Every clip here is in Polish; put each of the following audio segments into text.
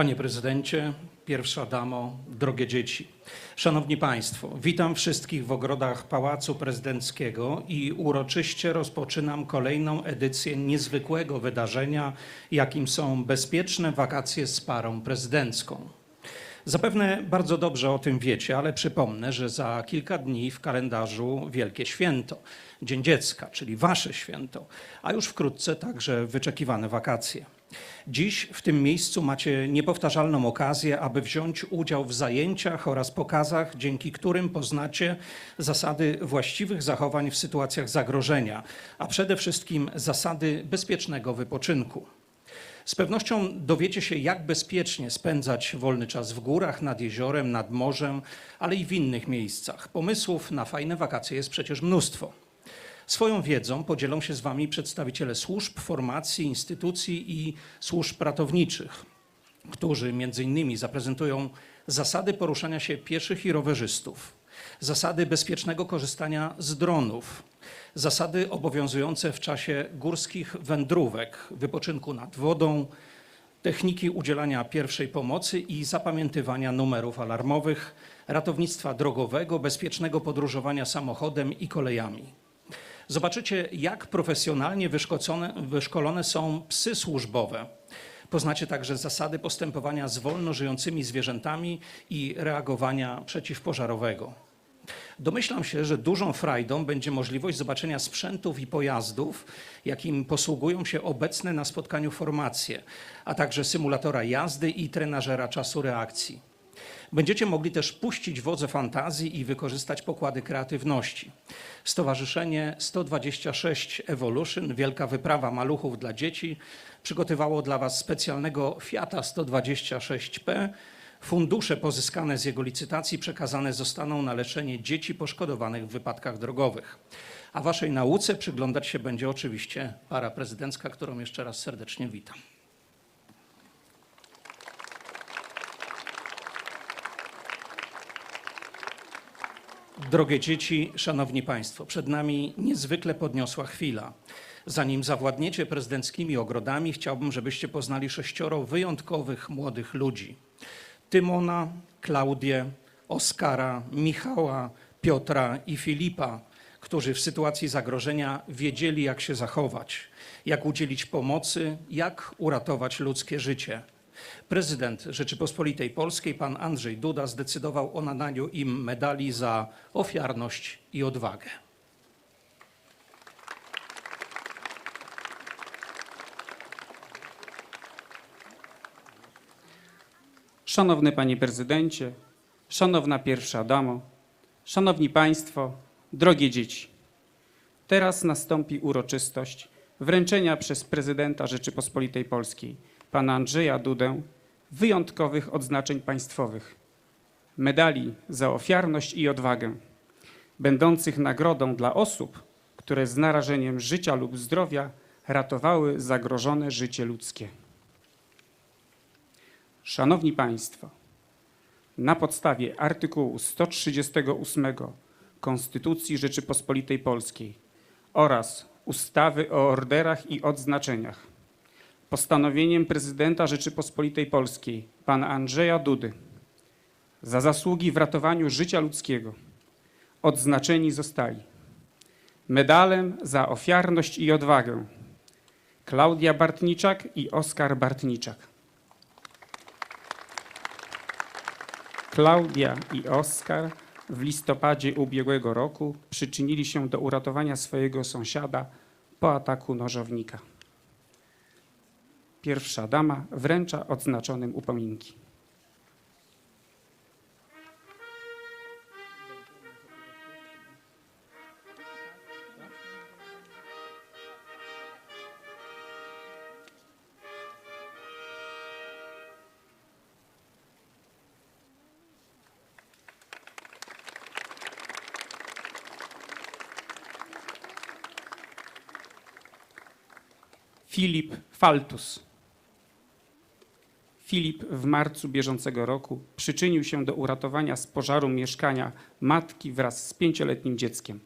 Panie prezydencie, pierwsza damo, drogie dzieci. Szanowni Państwo, witam wszystkich w ogrodach Pałacu Prezydenckiego i uroczyście rozpoczynam kolejną edycję niezwykłego wydarzenia, jakim są bezpieczne wakacje z parą prezydencką. Zapewne bardzo dobrze o tym wiecie, ale przypomnę, że za kilka dni w kalendarzu Wielkie Święto, Dzień Dziecka, czyli Wasze święto, a już wkrótce także wyczekiwane wakacje. Dziś w tym miejscu macie niepowtarzalną okazję, aby wziąć udział w zajęciach oraz pokazach, dzięki którym poznacie zasady właściwych zachowań w sytuacjach zagrożenia, a przede wszystkim zasady bezpiecznego wypoczynku. Z pewnością dowiecie się, jak bezpiecznie spędzać wolny czas w górach, nad jeziorem, nad morzem, ale i w innych miejscach. Pomysłów na fajne wakacje jest przecież mnóstwo. Swoją wiedzą podzielą się z Wami przedstawiciele służb, formacji, instytucji i służb ratowniczych, którzy między innymi zaprezentują zasady poruszania się pieszych i rowerzystów, zasady bezpiecznego korzystania z dronów, zasady obowiązujące w czasie górskich wędrówek, wypoczynku nad wodą, techniki udzielania pierwszej pomocy i zapamiętywania numerów alarmowych, ratownictwa drogowego, bezpiecznego podróżowania samochodem i kolejami. Zobaczycie, jak profesjonalnie wyszkolone, są psy służbowe. Poznacie także zasady postępowania z wolno żyjącymi zwierzętami i reagowania przeciwpożarowego. Domyślam się, że dużą frajdą będzie możliwość zobaczenia sprzętów i pojazdów, jakim posługują się obecne na spotkaniu formacje, a także symulatora jazdy i trenażera czasu reakcji. Będziecie mogli też puścić wodze fantazji i wykorzystać pokłady kreatywności. Stowarzyszenie 126 Evolution, wielka wyprawa maluchów dla dzieci, przygotowało dla Was specjalnego Fiata 126P. Fundusze pozyskane z jego licytacji przekazane zostaną na leczenie dzieci poszkodowanych w wypadkach drogowych. A Waszej nauce przyglądać się będzie oczywiście para prezydencka, którą jeszcze raz serdecznie witam. Drogie dzieci, szanowni państwo, przed nami niezwykle podniosła chwila. Zanim zawładniecie prezydenckimi ogrodami, chciałbym, żebyście poznali sześcioro wyjątkowych młodych ludzi. Tymona, Klaudię, Oskara, Michała, Piotra i Filipa, którzy w sytuacji zagrożenia wiedzieli, jak się zachować, jak udzielić pomocy, jak uratować ludzkie życie. Prezydent Rzeczypospolitej Polskiej, pan Andrzej Duda, zdecydował o nadaniu im medali za ofiarność i odwagę. Szanowny Panie Prezydencie, Szanowna Pierwsza Damo, Szanowni Państwo, drogie dzieci. Teraz nastąpi uroczystość wręczenia przez Prezydenta Rzeczypospolitej Polskiej, Pana Andrzeja Dudę, wyjątkowych odznaczeń państwowych, medali za ofiarność i odwagę, będących nagrodą dla osób, które z narażeniem życia lub zdrowia ratowały zagrożone życie ludzkie. Szanowni Państwo, na podstawie artykułu 138 Konstytucji Rzeczypospolitej Polskiej oraz ustawy o orderach i odznaczeniach, postanowieniem prezydenta Rzeczypospolitej Polskiej pana Andrzeja Dudy za zasługi w ratowaniu życia ludzkiego odznaczeni zostali medalem za ofiarność i odwagę Klaudia Bartniczak i Oskar Bartniczak. Klaudia i Oskar w listopadzie ubiegłego roku przyczynili się do uratowania swojego sąsiada po ataku nożownika. Pierwsza dama wręcza odznaczonym upominki. Filip Faltus. Filip w marcu bieżącego roku przyczynił się do uratowania z pożaru mieszkania matki wraz z pięcioletnim dzieckiem.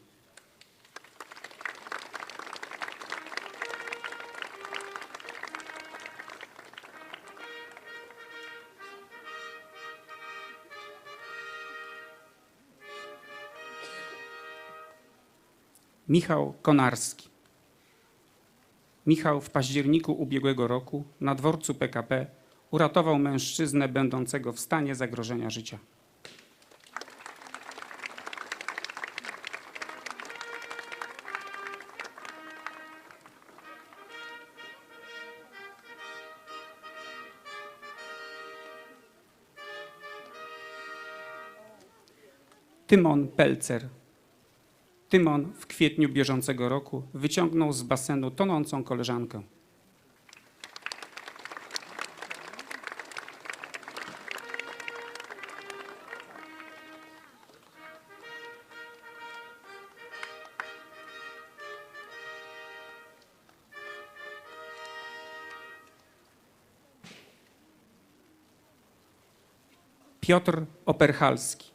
Michał Konarski. Michał w październiku ubiegłego roku na dworcu PKP uratował mężczyznę będącego w stanie zagrożenia życia. Tymon Pelcer. Tymon w kwietniu bieżącego roku wyciągnął z basenu tonącą koleżankę. Piotr Operchalski.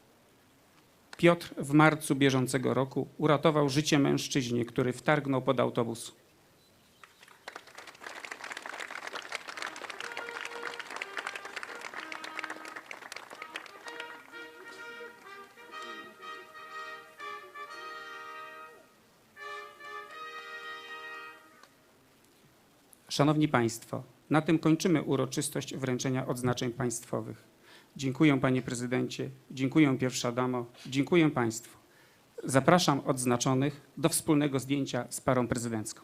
Piotr w marcu bieżącego roku uratował życie mężczyźnie, który wtargnął pod autobus. Szanowni Państwo, na tym kończymy uroczystość wręczenia odznaczeń państwowych. Dziękuję Panie Prezydencie, dziękuję Pierwsza Damo, dziękuję Państwu. Zapraszam odznaczonych do wspólnego zdjęcia z parą prezydencką.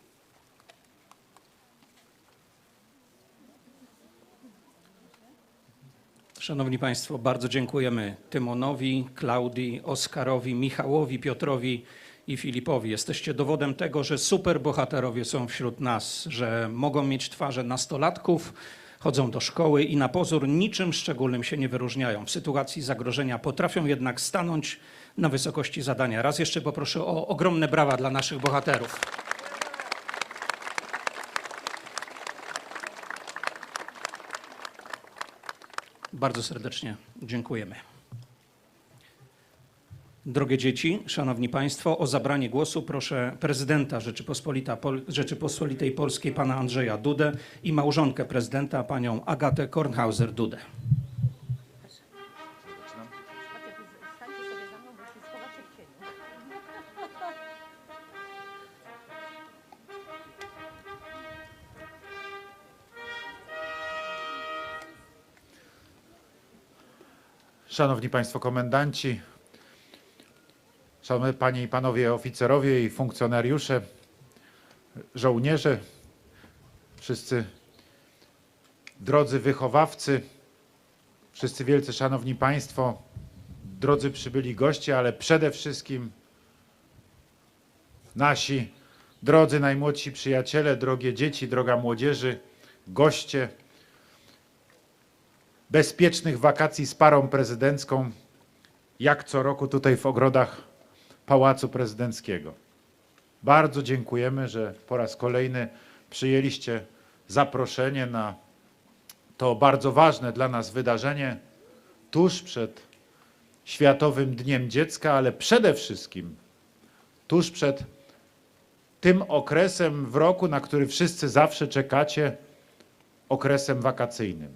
Szanowni Państwo, bardzo dziękujemy Tymonowi, Klaudii, Oskarowi, Michałowi, Piotrowi i Filipowi. Jesteście dowodem tego, że superbohaterowie są wśród nas, że mogą mieć twarze nastolatków, chodzą do szkoły i na pozór niczym szczególnym się nie wyróżniają. W sytuacji zagrożenia potrafią jednak stanąć na wysokości zadania. Raz jeszcze poproszę o ogromne brawa dla naszych bohaterów. Bardzo serdecznie dziękujemy. Drogie dzieci, szanowni państwo, o zabranie głosu proszę prezydenta Rzeczypospolitej Polskiej pana Andrzeja Dudę i małżonkę prezydenta panią Agatę Kornhauser-Dudę. Szanowni Państwo Komendanci, Szanowne Panie i Panowie Oficerowie i Funkcjonariusze, Żołnierze, wszyscy drodzy wychowawcy, wszyscy wielce Szanowni Państwo, drodzy przybyli goście, ale przede wszystkim nasi drodzy najmłodsi przyjaciele, drogie dzieci, droga młodzieży, goście, bezpiecznych wakacji z parą prezydencką, jak co roku tutaj w ogrodach Pałacu Prezydenckiego. Bardzo dziękujemy, że po raz kolejny przyjęliście zaproszenie na to bardzo ważne dla nas wydarzenie tuż przed Światowym Dniem Dziecka, ale przede wszystkim tuż przed tym okresem w roku, na który wszyscy zawsze czekacie, okresem wakacyjnym.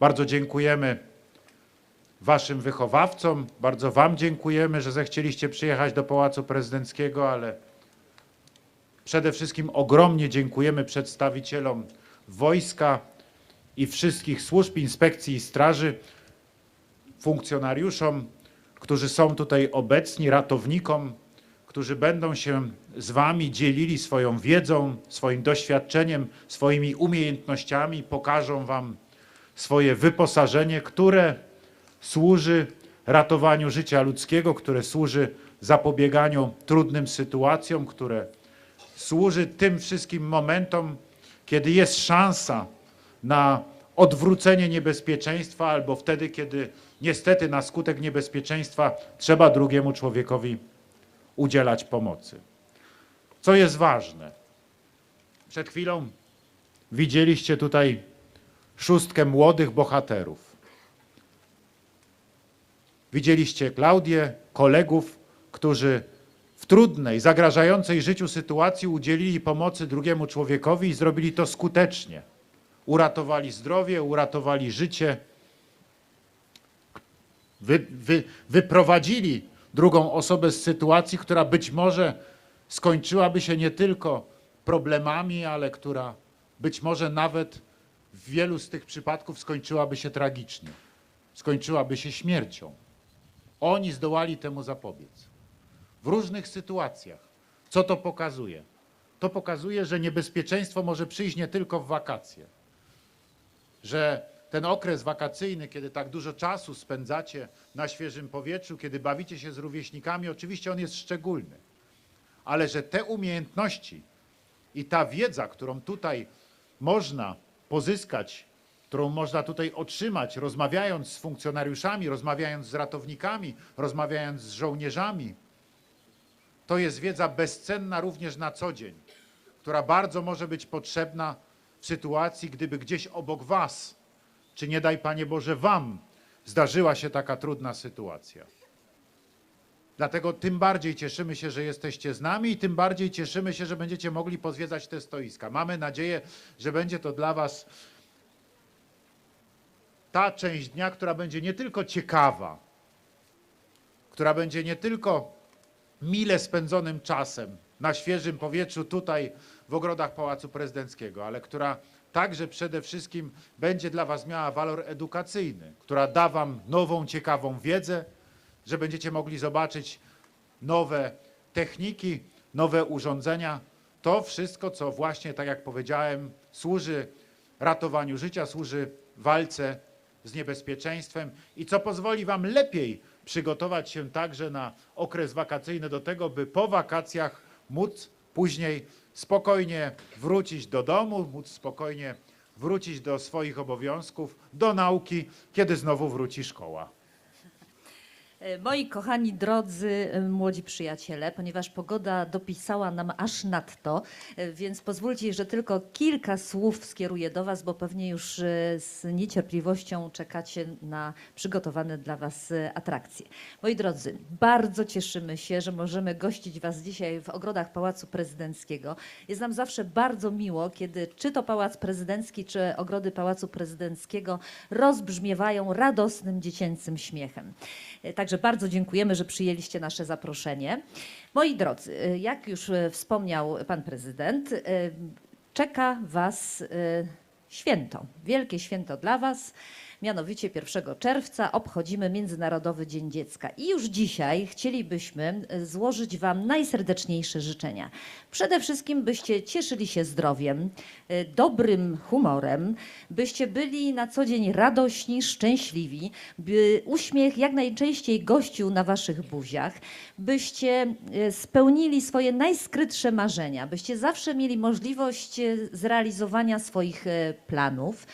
Bardzo dziękujemy Waszym wychowawcom, bardzo Wam dziękujemy, że zechcieliście przyjechać do Pałacu Prezydenckiego, ale przede wszystkim ogromnie dziękujemy przedstawicielom wojska i wszystkich służb, inspekcji i straży, funkcjonariuszom, którzy są tutaj obecni, ratownikom, którzy będą się z Wami dzielili swoją wiedzą, swoim doświadczeniem, swoimi umiejętnościami, pokażą Wam swoje wyposażenie, które służy ratowaniu życia ludzkiego, które służy zapobieganiu trudnym sytuacjom, które służy tym wszystkim momentom, kiedy jest szansa na odwrócenie niebezpieczeństwa, albo wtedy, kiedy niestety na skutek niebezpieczeństwa trzeba drugiemu człowiekowi udzielać pomocy. Co jest ważne? Przed chwilą widzieliście tutaj szóstkę młodych bohaterów. Widzieliście Klaudię, kolegów, którzy w trudnej, zagrażającej życiu sytuacji udzielili pomocy drugiemu człowiekowi i zrobili to skutecznie. Uratowali zdrowie, uratowali życie, wy, wy, wyprowadzili drugą osobę z sytuacji, która być może skończyłaby się nie tylko problemami, ale która być może nawet w wielu z tych przypadków skończyłaby się tragicznie. Skończyłaby się śmiercią. Oni zdołali temu zapobiec. W różnych sytuacjach. Co to pokazuje? To pokazuje, że niebezpieczeństwo może przyjść nie tylko w wakacje. Że ten okres wakacyjny, kiedy tak dużo czasu spędzacie na świeżym powietrzu, kiedy bawicie się z rówieśnikami, oczywiście on jest szczególny. Ale że te umiejętności i ta wiedza, którą tutaj można pozyskać, którą można tutaj otrzymać, rozmawiając z funkcjonariuszami, rozmawiając z ratownikami, rozmawiając z żołnierzami, to jest wiedza bezcenna również na co dzień, która bardzo może być potrzebna w sytuacji, gdyby gdzieś obok Was, czy nie daj Panie Boże Wam, zdarzyła się taka trudna sytuacja. Dlatego tym bardziej cieszymy się, że jesteście z nami i tym bardziej cieszymy się, że będziecie mogli pozwiedzać te stoiska. Mamy nadzieję, że będzie to dla Was ta część dnia, która będzie nie tylko ciekawa, która będzie nie tylko mile spędzonym czasem na świeżym powietrzu tutaj w ogrodach Pałacu Prezydenckiego, ale która także przede wszystkim będzie dla Was miała walor edukacyjny, która da Wam nową, ciekawą wiedzę, że będziecie mogli zobaczyć nowe techniki, nowe urządzenia. To wszystko, co właśnie, tak jak powiedziałem, służy ratowaniu życia, służy walce z niebezpieczeństwem i co pozwoli Wam lepiej przygotować się także na okres wakacyjny do tego, by po wakacjach móc później spokojnie wrócić do domu, móc spokojnie wrócić do swoich obowiązków, do nauki, kiedy znowu wróci szkoła. E, Moi kochani, drodzy, e, młodzi przyjaciele, ponieważ pogoda dopisała nam aż nadto, e, więc pozwólcie, że tylko kilka słów skieruję do Was, bo pewnie już z niecierpliwością czekacie na przygotowane dla Was atrakcje. Moi drodzy, bardzo cieszymy się, że możemy gościć Was dzisiaj w ogrodach Pałacu Prezydenckiego. Jest nam zawsze bardzo miło, kiedy czy to Pałac Prezydencki, czy ogrody Pałacu Prezydenckiego rozbrzmiewają radosnym dziecięcym śmiechem. E, Także bardzo dziękujemy, że przyjęliście nasze zaproszenie. Moi drodzy, e, jak już e, wspomniał pan prezydent, e, czeka was święto, wielkie święto dla was. Mianowicie 1 czerwca obchodzimy Międzynarodowy Dzień Dziecka. I już dzisiaj chcielibyśmy e, złożyć Wam najserdeczniejsze życzenia. Przede wszystkim, byście cieszyli się zdrowiem, e, dobrym humorem, byście byli na co dzień radośni, szczęśliwi, by uśmiech jak najczęściej gościł na Waszych buziach, byście e, spełnili swoje najskrytsze marzenia, byście zawsze mieli możliwość zrealizowania swoich planów,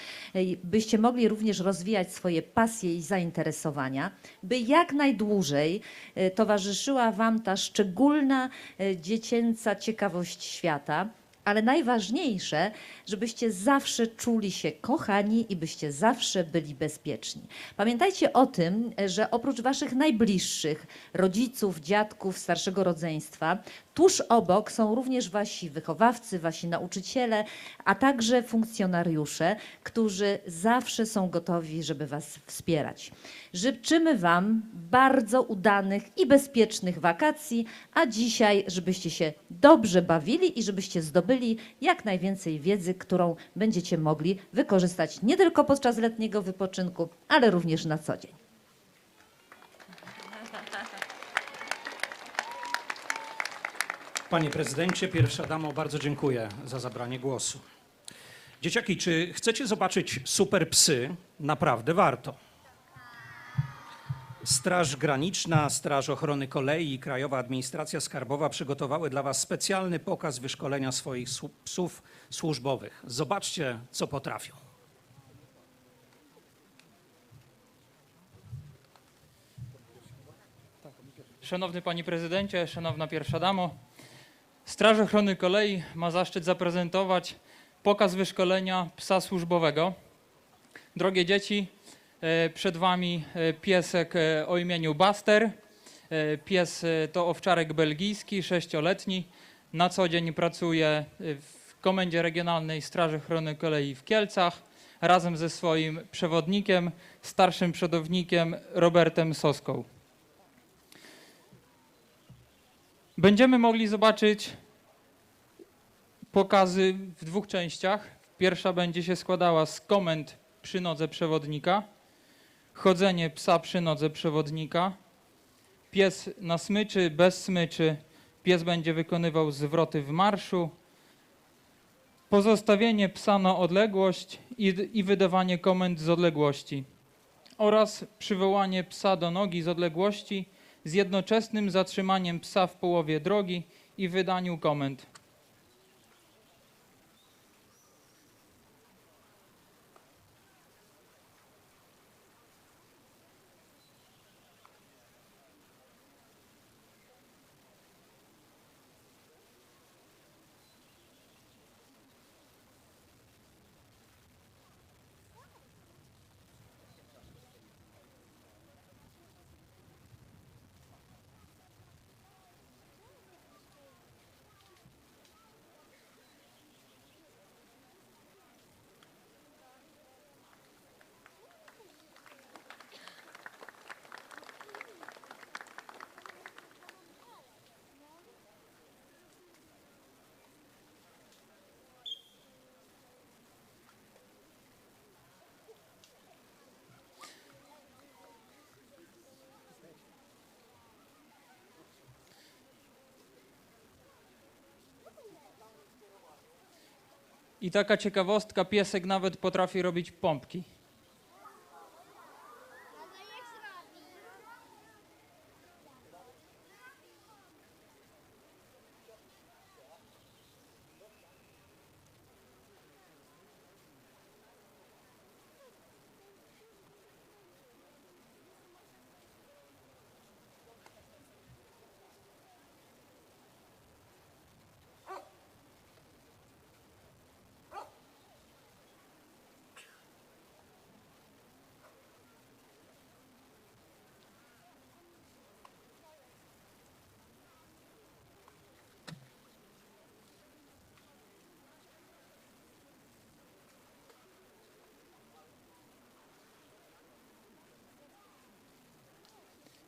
byście mogli również rozwijać swoje pasje i zainteresowania, by jak najdłużej e, towarzyszyła Wam ta szczególna e, dziecięca ciekawość świata. Ale najważniejsze, żebyście zawsze czuli się kochani i byście zawsze byli bezpieczni. Pamiętajcie o tym, że oprócz waszych najbliższych, rodziców, dziadków, starszego rodzeństwa, tuż obok są również wasi wychowawcy, wasi nauczyciele, a także funkcjonariusze, którzy zawsze są gotowi, żeby was wspierać. Życzymy wam bardzo udanych i bezpiecznych wakacji, a dzisiaj, żebyście się dobrze bawili i żebyście zdobyli jak najwięcej wiedzy, którą będziecie mogli wykorzystać nie tylko podczas letniego wypoczynku, ale również na co dzień. Panie prezydencie, pierwsza damo, bardzo dziękuję za zabranie głosu. Dzieciaki, czy chcecie zobaczyć super psy? Naprawdę warto. Straż Graniczna, Straż Ochrony Kolei i Krajowa Administracja Skarbowa przygotowały dla Was specjalny pokaz wyszkolenia swoich psów służbowych. Zobaczcie, co potrafią. Szanowny Panie Prezydencie, Szanowna Pierwsza Damo, Straż Ochrony Kolei ma zaszczyt zaprezentować pokaz wyszkolenia psa służbowego. Drogie dzieci, e, przed Wami e, piesek e, o imieniu Buster. Pies to owczarek belgijski, sześcioletni. Na co dzień pracuje w Komendzie Regionalnej Straży Ochrony Kolei w Kielcach razem ze swoim przewodnikiem, starszym przodownikiem Robertem Soską. Będziemy mogli zobaczyć pokazy w dwóch częściach. Pierwsza będzie się składała z komend przy nodze przewodnika, chodzenie psa przy nodze przewodnika, pies na smyczy, bez smyczy, pies będzie wykonywał zwroty w marszu, pozostawienie psa na odległość i, i wydawanie komend z odległości oraz przywołanie psa do nogi z odległości z jednoczesnym zatrzymaniem psa w połowie drogi i wydaniu komend. I taka ciekawostka, piesek nawet potrafi robić pompki.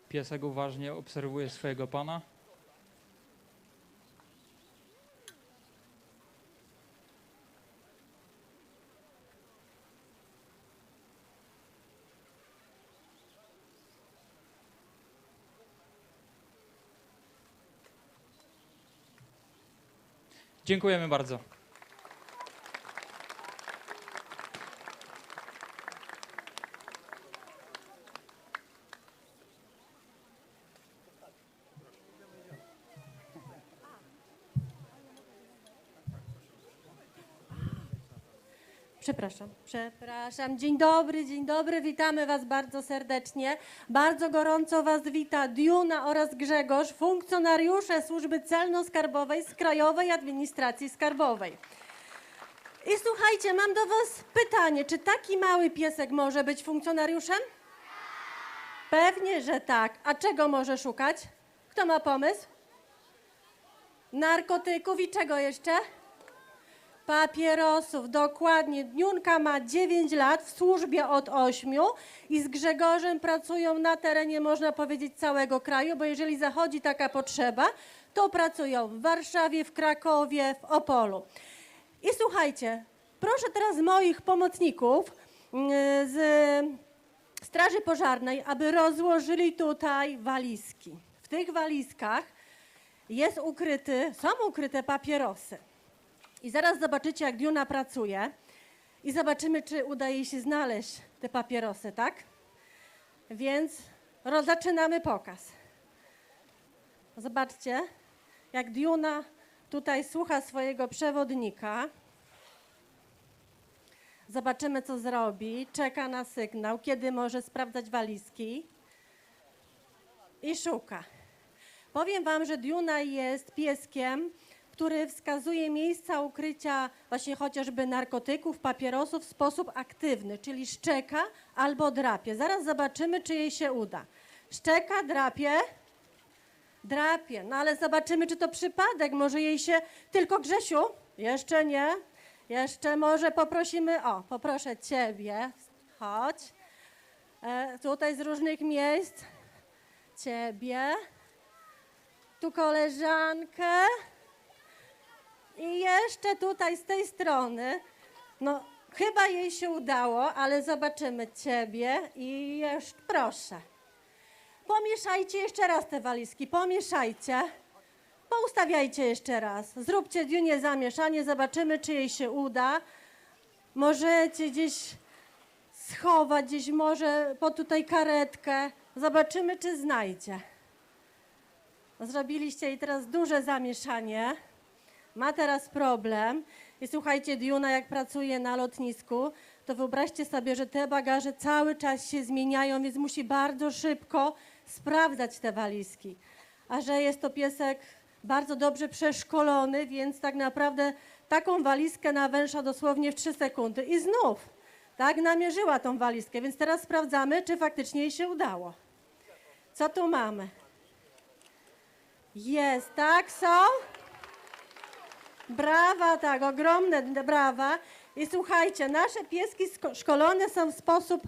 Piesek uważnie obserwuje swojego pana. Dziękujemy bardzo. Przepraszam, przepraszam. Dzień dobry, dzień dobry. Witamy Was bardzo serdecznie. Bardzo gorąco Was wita Diuna oraz Grzegorz, funkcjonariusze Służby Celno-Skarbowej z Krajowej Administracji Skarbowej. I słuchajcie, mam do Was pytanie, czy taki mały piesek może być funkcjonariuszem? Pewnie, że tak. A czego może szukać? Kto ma pomysł? Narkotyków i czego jeszcze? Papierosów, dokładnie. Dniunka ma 9 lat, w służbie od 8 i z Grzegorzem pracują na terenie, można powiedzieć, całego kraju, bo jeżeli zachodzi taka potrzeba, to pracują w Warszawie, w Krakowie, w Opolu. I słuchajcie, proszę teraz moich pomocników mm, z Straży Pożarnej, aby rozłożyli tutaj walizki. W tych walizkach jest ukryty, są ukryte papierosy. I zaraz zobaczycie, jak Diuna pracuje i zobaczymy, czy uda jej się znaleźć te papierosy, tak? Więc zaczynamy pokaz. Zobaczcie, jak Diuna tutaj słucha swojego przewodnika. Zobaczymy, co zrobi. Czeka na sygnał, kiedy może sprawdzać walizki. I szuka. Powiem Wam, że Diuna jest pieskiem, który wskazuje miejsca ukrycia właśnie chociażby narkotyków, papierosów w sposób aktywny, czyli szczeka albo drapie. Zaraz zobaczymy, czy jej się uda. Szczeka, drapie, drapie. No ale zobaczymy, czy to przypadek. Może jej się... Tylko Grzesiu? Jeszcze nie. Jeszcze może poprosimy... O, poproszę Ciebie. Chodź. E, tutaj z różnych miejsc. Ciebie. tu koleżankę i jeszcze tutaj z tej strony. No, chyba jej się udało, ale zobaczymy ciebie i jeszcze proszę. Pomieszajcie jeszcze raz te walizki, pomieszajcie. Poustawiajcie jeszcze raz. Zróbcie Diunie zamieszanie, zobaczymy, czy jej się uda. Możecie gdzieś schować, gdzieś może po tutaj karetkę. Zobaczymy, czy znajdzie. Zrobiliście jej teraz duże zamieszanie. Ma teraz problem. I słuchajcie, Diuna, jak pracuje na lotnisku, to wyobraźcie sobie, że te bagaże cały czas się zmieniają, więc musi bardzo szybko sprawdzać te walizki. A że jest to piesek bardzo dobrze przeszkolony, więc tak naprawdę taką walizkę nawęsza dosłownie w 3 sekundy. I znów, tak, namierzyła tą walizkę, więc teraz sprawdzamy, czy faktycznie jej się udało. Co tu mamy? Jest, tak, są? Brawa, tak, ogromne brawa. I słuchajcie, nasze pieski szkolone są w sposób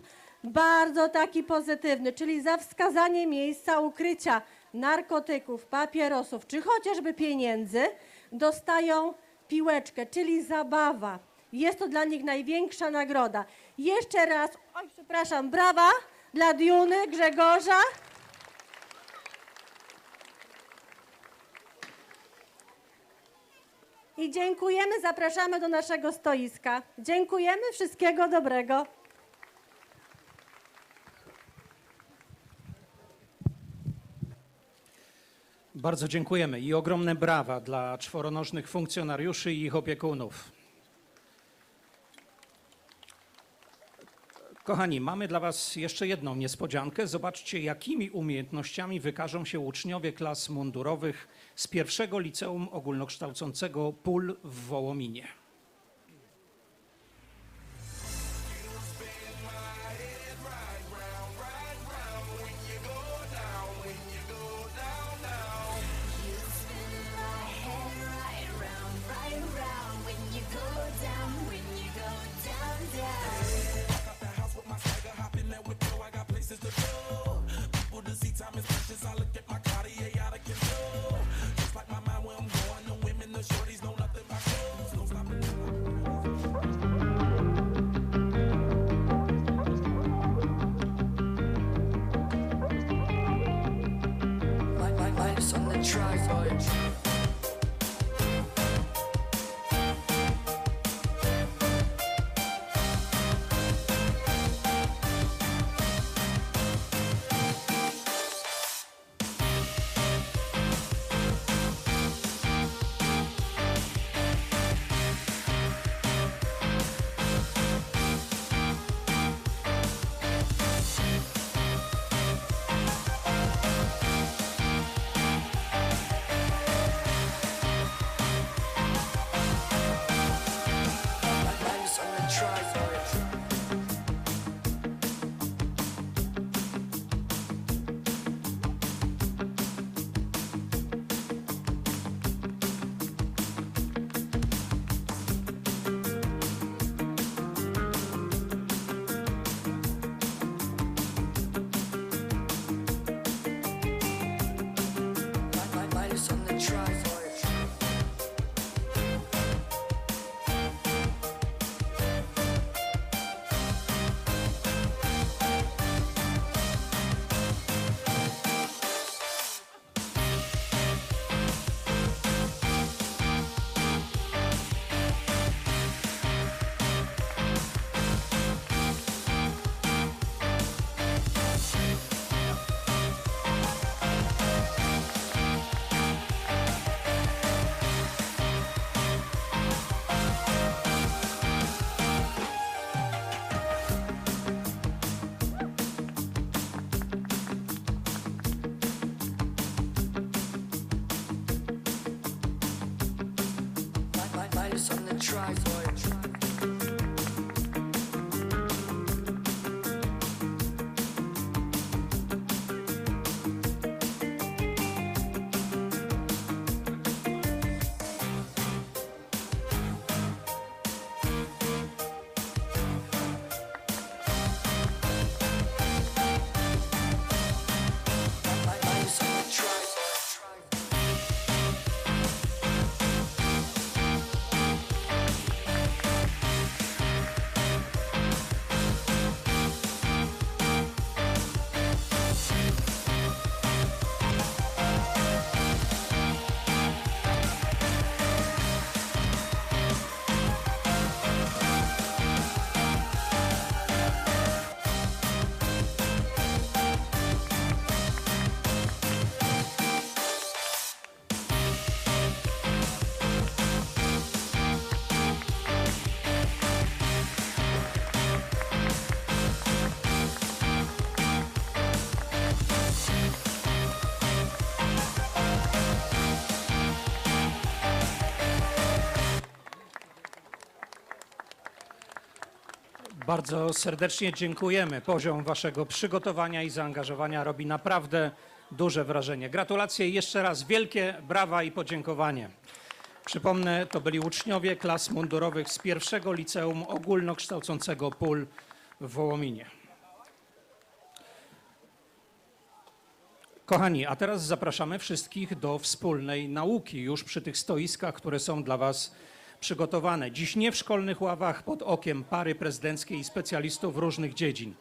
bardzo taki pozytywny, czyli za wskazanie miejsca ukrycia narkotyków, papierosów czy chociażby pieniędzy dostają piłeczkę, czyli zabawa. Jest to dla nich największa nagroda. Jeszcze raz, oj, przepraszam, brawa dla Diuny, Grzegorza. I dziękujemy, zapraszamy do naszego stoiska. Dziękujemy, wszystkiego dobrego. Bardzo dziękujemy i ogromne brawa dla czworonożnych funkcjonariuszy i ich opiekunów. Kochani, mamy dla Was jeszcze jedną niespodziankę. Zobaczcie, jakimi umiejętnościami wykażą się uczniowie klas mundurowych z pierwszego liceum ogólnokształcącego PUL w Wołominie. tries. Bardzo serdecznie dziękujemy. Poziom waszego przygotowania i zaangażowania robi naprawdę duże wrażenie. Gratulacje i jeszcze raz wielkie brawa i podziękowanie. Przypomnę, to byli uczniowie klas mundurowych z pierwszego liceum ogólnokształcącego PUL w Wołominie. Kochani, a teraz zapraszamy wszystkich do wspólnej nauki już przy tych stoiskach, które są dla Was przygotowane. Dziś nie w szkolnych ławach pod okiem pary prezydenckiej i specjalistów różnych dziedzin.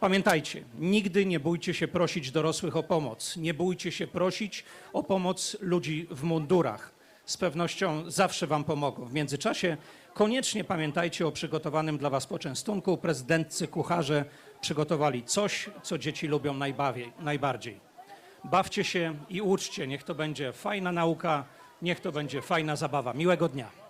Pamiętajcie, nigdy nie bójcie się prosić dorosłych o pomoc. Nie bójcie się prosić o pomoc ludzi w mundurach. Z pewnością zawsze Wam pomogą. W międzyczasie koniecznie pamiętajcie o przygotowanym dla Was poczęstunku. Prezydentcy kucharze przygotowali coś, co dzieci lubią najbardziej. Bawcie się i uczcie. Niech to będzie fajna nauka, niech to będzie fajna zabawa. Miłego dnia.